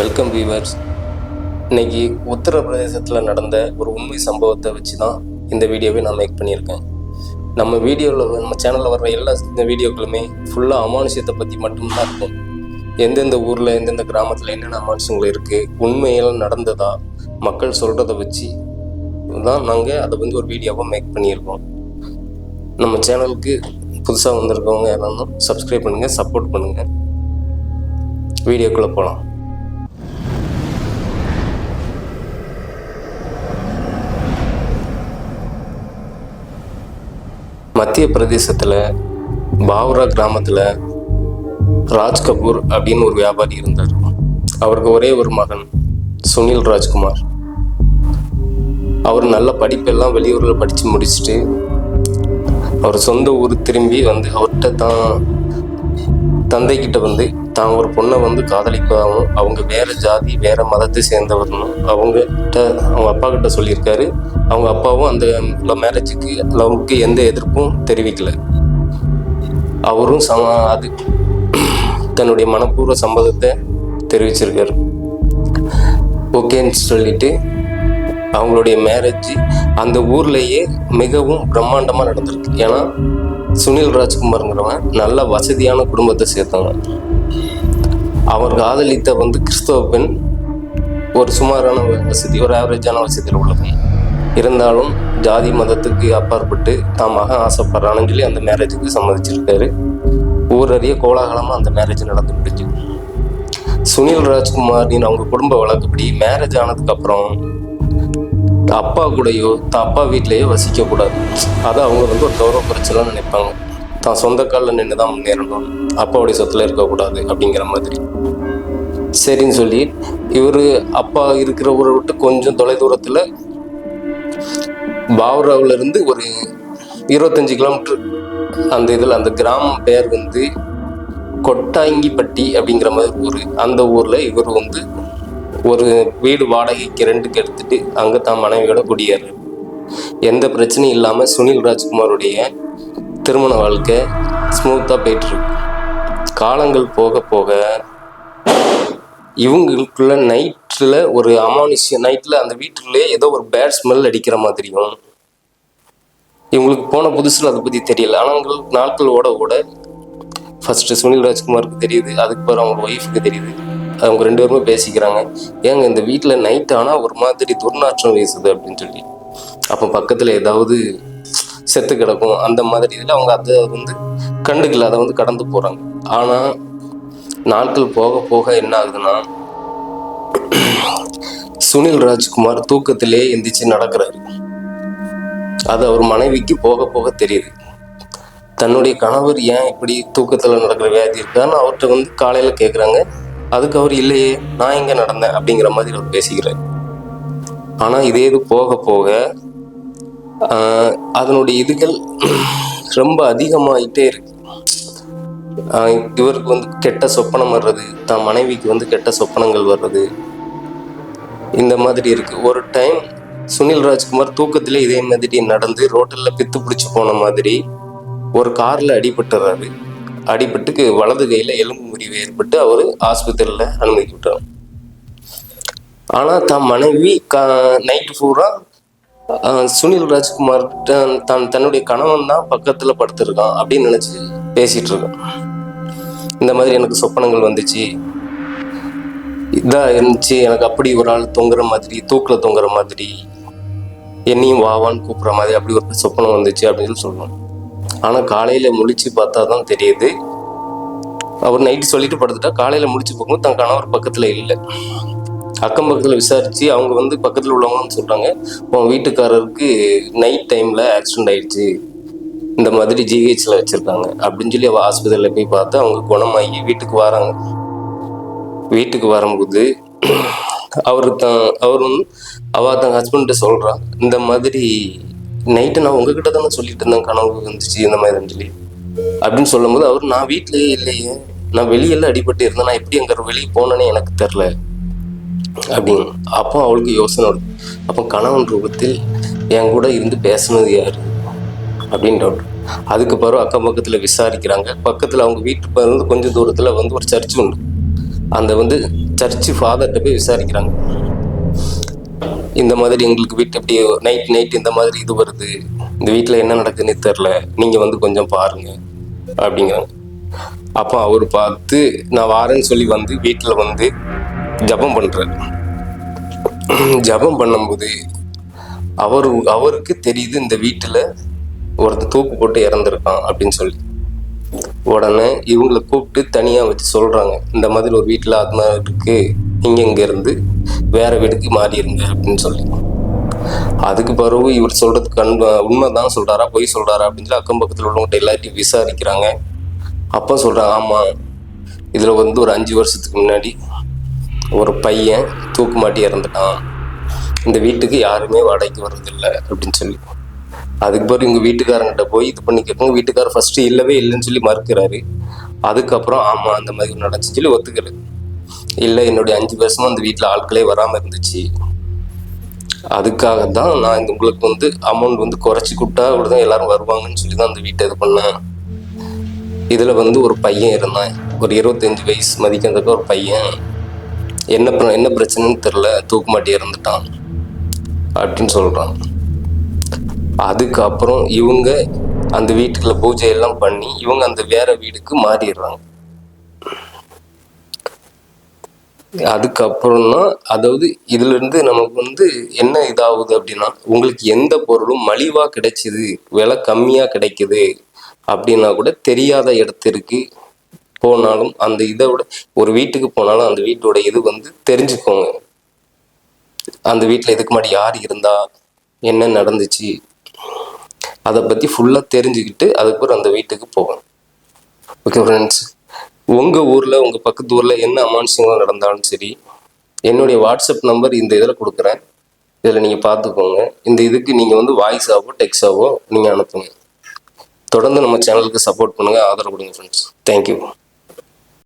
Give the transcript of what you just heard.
Welcome viewers இன்னைக்கு உத்தரப்பிரதேசத்தில் நடந்த ஒரு உண்மை சம்பவத்தை வச்சு தான் இந்த வீடியோவை நான் மேக் பண்ணியிருக்கேன். நம்ம வீடியோவில் நம்ம சேனலில் வர்ற எல்லா இந்த வீடியோக்களுமே ஃபுல்லாக அமானுஷியத்தை பற்றி மட்டும்தான் இருக்கும். எந்தெந்த ஊரில் எந்தெந்த கிராமத்தில் என்னென்ன அமானுஷங்கள் இருக்குது உண்மையெல்லாம் நடந்ததா மக்கள் சொல்கிறத வச்சு தான் நாங்கள் அதை வந்து ஒரு வீடியோவாக மேக் பண்ணியிருக்கோம். நம்ம சேனலுக்கு புதுசாக வந்திருக்கவங்க யாராலும் சப்ஸ்கிரைப் பண்ணுங்கள் சப்போர்ட் பண்ணுங்கள் வீடியோக்குள்ளே போகலாம் மத்திய பிரதேசத்தில் பாவ்ரா கிராமத்தில் ராஜ் கபூர் அப்படின்னு ஒரு வியாபாரி இருந்தார். அவருக்கு ஒரே ஒரு மகன் சுனில் ராஜ்குமார். அவர் நல்ல படிப்பெல்லாம் வெளியூரில் படித்து முடிச்சுட்டு அவர் சொந்த ஊர் திரும்பி வந்து அவர்கிட்ட தான் தந்தைக்கிட்ட வந்து தான் ஒரு பொண்ணை வந்து காதலிப்பதாகவும் அவங்க வேற ஜாதி வேற மதத்தை சேர்ந்தவர்னும் அவங்ககிட்ட அவங்க அப்பா கிட்ட சொல்லியிருக்காரு. அவங்க அப்பாவும் அந்த மேரேஜுக்கு லவ்வுக்கு எந்த எதிர்ப்பும் தெரிவிக்கல. அவரும் சம அது தன்னுடைய மனப்பூர்வ சம்மதத்தை தெரிவிச்சிருக்காரு. ஓகேன்னு சொல்லிட்டு அவங்களுடைய மேரேஜ் அந்த ஊர்லேயே மிகவும் பிரம்மாண்டமாக நடந்திருக்கு. ஏன்னா சுனில் ராஜ்குமார்ங்கிறவன் நல்ல வசதியான குடும்பத்தை சேர்த்தவன். அவர் காதலித்த வந்து கிறிஸ்தவ பெண் ஒரு சுமாரான வசதி ஒரு ஆவரேஜான வசதியில் உள்ள பெண். இருந்தாலும் ஜாதி மதத்துக்கு அப்பாற்பட்டு தான் மகன் ஆசைப்படுறான்னு சொல்லி அந்த மேரேஜுக்கு சம்மதிச்சிருக்காரு. ஊரறிய கோலாகலமாக அந்த மேரேஜ் நடந்து முடிஞ்சு. சுனில் ராஜ்குமாரின் அவங்க குடும்ப வழக்கப்படி மேரேஜ் ஆனதுக்கப்புறம் அப்பா கூடயோ தான் அப்பா வீட்லேயோ வசிக்கக்கூடாது. அதை அவங்க வந்து ஒரு கௌரவ பிரச்சனை நினைப்பாங்க. தான் சொந்த காலில் நின்று தான் முன்னேறணும். அப்பாவுடைய சொத்துல இருக்கக்கூடாது அப்படிங்கிற மாதிரி. சரின்னு சொல்லி இவர் அப்பா இருக்கிற ஊரை விட்டு கொஞ்சம் தொலைதூரத்தில் இருந்து ஒரு இருபத்தஞ்சு கிலோமீட்டர் அந்த இதில் அந்த கிராமம் பேர் வந்து கொட்டாங்கிப்பட்டி அப்படிங்கிற மாதிரி ஊர். அந்த ஊரில் இவர் வந்து ஒரு வீடு வாடகைக்கு ரெண்டுக்கு எடுத்துட்டு அங்கே தான் மனைவியோட குடியேறாரு எந்த பிரச்சனையும் இல்லாமல் சுனில் ராஜ்குமாருடைய திருமண வாழ்க்கை ஸ்மூத்தாக போயிட்டுருக்கு. காலங்கள் போக போக இவங்களுக்குள்ள நைட்டில் ஒரு அமானுஷ்யம் நைட்டில் அந்த வீட்டுக்குள்ளே ஏதோ ஒரு பேட் ஸ்மெல் அடிக்கிற மாதிரியும் இவங்களுக்கு போன புதுசில் அதை பற்றி தெரியல. ஆனால் நாட்கள் ஓட ஓட ஃபஸ்ட்டு சுனில் ராஜ்குமாருக்கு தெரியுது அதுக்கு பிறகு அவங்க ஒய்ஃபுக்கு தெரியுது. அவங்க ரெண்டு பேருமே பேசிக்கிறாங்க. ஏங்க இந்த வீட்டில் நைட் ஆனால் ஒரு மாதிரி துர்நாற்றம் வீசுது அப்படின்னு சொல்லி. அப்போ பக்கத்தில் ஏதாவது செத்து கிடக்கும். அந்த மாதிரி இதில் அவங்க அதை வந்து கண்டுக்கல. அதை வந்து கடந்து போகிறாங்க ஆனால் நாட்கள் போக போக என்ன ஆகுதுன்னா சுனில் ராஜ்குமார் தூக்கத்திலே எந்திரிச்சு நடக்கிறாரு. அது அவர் மனைவிக்கு போக போக தெரியுது. தன்னுடைய கணவர் ஏன் இப்படி தூக்கத்தில் நடக்கிற வியாதி இருக்கான்னு அவர்கிட்ட வந்து காலையில் கேட்குறாங்க அதுக்கு அவர் இல்லையே நான் எங்கே நடந்தேன் அப்படிங்கிற மாதிரி அவர் பேசிக்கிறார். ஆனால் இதே இது போக போக அதனுடைய இதுகள் ரொம்ப அதிகமாகிட்டே இருக்கு. இவருக்கு வந்து கெட்ட சொப்பனம் வர்றது தான் மனைவிக்கு வந்து கெட்ட சொப்பனங்கள் வர்றது இந்த மாதிரி இருக்கு. ஒரு டைம் சுனில் ராஜ்குமார் தூக்கத்திலே இதே மாதிரி நடந்து ரோட்டில் பித்து பிடிச்சி போன மாதிரி ஒரு காரில் அடிபட்டுறாரு. அடிபட்டுக்கு வலது கையில் எலும்பு முறிவு ஏற்பட்டு அவர் ஆஸ்பத்திரியில் அனுமதிக்கப்பட்டார் ஆனால் தான் மனைவி கா நைட்டு பூரா சுனில் ராஜ்குமார் தான் தான் தன்னுடைய கணவன் தான் பக்கத்துல படுத்திருக்கான் அப்படின்னு நினைச்சு பேசிட்டு இருக்கான். இந்த மாதிரி எனக்கு சொப்பனங்கள் வந்துச்சு. இதாக இருந்துச்சு. எனக்கு அப்படி ஒரு ஆள் தொங்குற மாதிரி தூக்கில் தொங்குற மாதிரி என்னையும் வாவான்னு கூப்பிட்ற மாதிரி அப்படி ஒரு சொப்பனம் வந்துச்சு அப்படின்னு சொல்லி சொல்லணும் ஆனால் காலையில் முழிச்சு பார்த்தா தான் தெரியுது. அவர் நைட்டு சொல்லிட்டு படுத்துட்டா காலையில் முழிச்சு பார்க்கும்போது தன் கணவர் பக்கத்தில் இல்லை. அக்கம் பக்கத்தில் விசாரித்து அவங்க வந்து பக்கத்தில் உள்ளவங்கன்னு சொல்கிறாங்க உன் வீட்டுக்காரருக்கு நைட் டைமில் ஆக்சிடென்ட் ஆயிடுச்சு. இந்த மாதிரி ஜிஹெச்சில் வச்சுருக்காங்க. அப்படின்னு சொல்லி அவள் ஆஸ்பத்திரியில் போய் பார்த்து அவங்க குணமாகி வீட்டுக்கு வராங்க. வீட்டுக்கு வரும்போது அவர் தான் அவர் வந்து அவள் தன் ஹஸ்பண்ட்டை சொல்கிறான் இந்த மாதிரி நைட்டு நான் உங்ககிட்ட தானே சொல்லிட்டு இருந்தேன் கனவு வந்துச்சு இந்த மாதிரி சொல்லி. அப்படின்னு சொல்லும்போது அவர் நான் வீட்டிலேயே இல்லையே நான் வெளியெல்லாம் அடிபட்டு இருந்தேன் நான் எப்படி அங்கே வெளியே போனேன்னு எனக்கு தெரில அப்படின்னு அப்போ அவளுக்கு யோசனை வருது அப்போ கணவன் ரூபத்தில் என் கூட இருந்து பேசுனது யார்? அப்படின்னு டவுட் அதுக்கு பிறகு அக்கம் பக்கத்தில் விசாரிக்கிறாங்க. பக்கத்தில் அவங்க வீட்டு இருந்து கொஞ்சம் தூரத்தில் வந்து ஒரு சர்ச் உண்டு. அந்த வந்து சர்ச்சு ஃபாதர்கிட்ட போய் விசாரிக்கிறாங்க. இந்த மாதிரி எங்களுக்கு வீட்டு இப்படி நைட் நைட் இந்த மாதிரி இது வருது. இந்த வீட்டில் என்ன நடக்குதுன்னு தெரில நீங்கள் வந்து கொஞ்சம் பாருங்க. அப்படிங்கிறாங்க. அப்போ அவர் பார்த்து நான் வாரேன்னு சொல்லி வந்து வீட்டில் வந்து ஜபம் பண்ணுறார் ஜபம் பண்ணும்போது அவர் அவருக்கு தெரியுது இந்த வீட்டில் ஒருத்தர் தூக்கு போட்டு இறந்துருக்கான் அப்படின்னு சொல்லி. உடனே இவங்களை கூப்பிட்டு தனியாக வச்சு சொல்கிறாங்க இந்த மாதிரி ஒரு வீட்டில் ஆத்மா இருக்கு இங்கே இங்கே இருந்து வேற வீடுக்கு மாறிடுங்க அப்படின்னு சொல்லி. அதுக்கு பிறகு இவர் சொல்றது கண் உண்மைதான் சொல்கிறாரா பொய் சொல்கிறாரா அப்படின்னு சொல்லி அக்கம் பக்கத்தில் உள்ளவங்கள்ட்ட எல்லாத்தையும் விசாரிக்கிறாங்க. அப்போ சொல்கிறாங்க ஆமாம் இதில் வந்து ஒரு அஞ்சு வருஷத்துக்கு முன்னாடி ஒரு பையன் தூக்கு மாட்டி இறந்துட்டான். இந்த வீட்டுக்கு யாருமே வாடகைக்கு வர்றதில்லை அப்படின்னு சொல்லி அதுக்கு பிறகு இங்கே வீட்டுக்காரங்கிட்ட போய் இது பண்ணி கேட்பாங்க வீட்டுக்காரர் ஃபஸ்ட்டு இல்லவே இல்லைன்னு சொல்லி மறுக்கிறாரு. அதுக்கப்புறம் ஆமாம் அந்த மாதிரி நடந்துச்சு சொல்லி ஒத்துக்கல. இல்லை என்னுடைய அஞ்சு வருஷமும் அந்த வீட்டில் ஆட்களே வராமல் இருந்துச்சு. அதுக்காக தான் நான் இந்த உங்களுக்கு வந்து அமௌண்ட் வந்து குறைச்சி கொடுத்தா தான் எல்லாரும் வருவாங்கன்னு சொல்லி தான் அந்த வீட்டை இது பண்ணேன். இதில் வந்து ஒரு பையன் இருந்தான். ஒரு இருபத்தஞ்சு வயசு மதிக்கிறதுக்கு ஒரு பையன். என்ன என்ன பிரச்சனைன்னு தெரில தூக்கு மாட்டி இறந்துட்டான் அப்படின்னு சொல்கிறான் அதுக்கப்புறம் இவங்க அந்த வீட்டுக்குள்ள பூஜை எல்லாம் பண்ணி இவங்க அந்த வேற வீடுக்கு மாறிடுறாங்க. அதுக்கப்புறம்னா அதாவது இதுல இருந்து நமக்கு வந்து என்ன இதாகுது அப்படின்னா உங்களுக்கு எந்த பொருளும் மலிவா கிடைச்சிது விலை கம்மியா கிடைக்குது அப்படின்னா கூட தெரியாத இடத்திற்கு போனாலும் அந்த இதை விட ஒரு வீட்டுக்கு போனாலும் அந்த வீட்டோட இது வந்து தெரிஞ்சுக்கோங்க. அந்த வீட்டில் இதுக்கு முன்னாடி யார் இருந்தா என்ன நடந்துச்சு அதை பற்றி ஃபுல்லாக தெரிஞ்சுக்கிட்டு அதுக்கப்புறம் அந்த வீட்டுக்கு போவேன் ஓகே ஃப்ரெண்ட்ஸ் உங்கள் ஊரில் உங்கள் பக்கத்து ஊரில் என்ன அமானுஷங்கள் நடந்தாலும் சரி என்னுடைய வாட்ஸ்அப் நம்பர் இந்த இதில் கொடுக்குறேன். இதில் நீங்கள் பார்த்துக்கோங்க. இந்த இதுக்கு நீங்கள் வந்து வாய்ஸாவோ டெக்ஸ்டாவோ நீங்கள் அனுப்புங்க. தொடர்ந்து நம்ம சேனலுக்கு சப்போர்ட் பண்ணுங்கள் ஆதரவு கொடுங்க ஃப்ரெண்ட்ஸ் தேங்க்யூ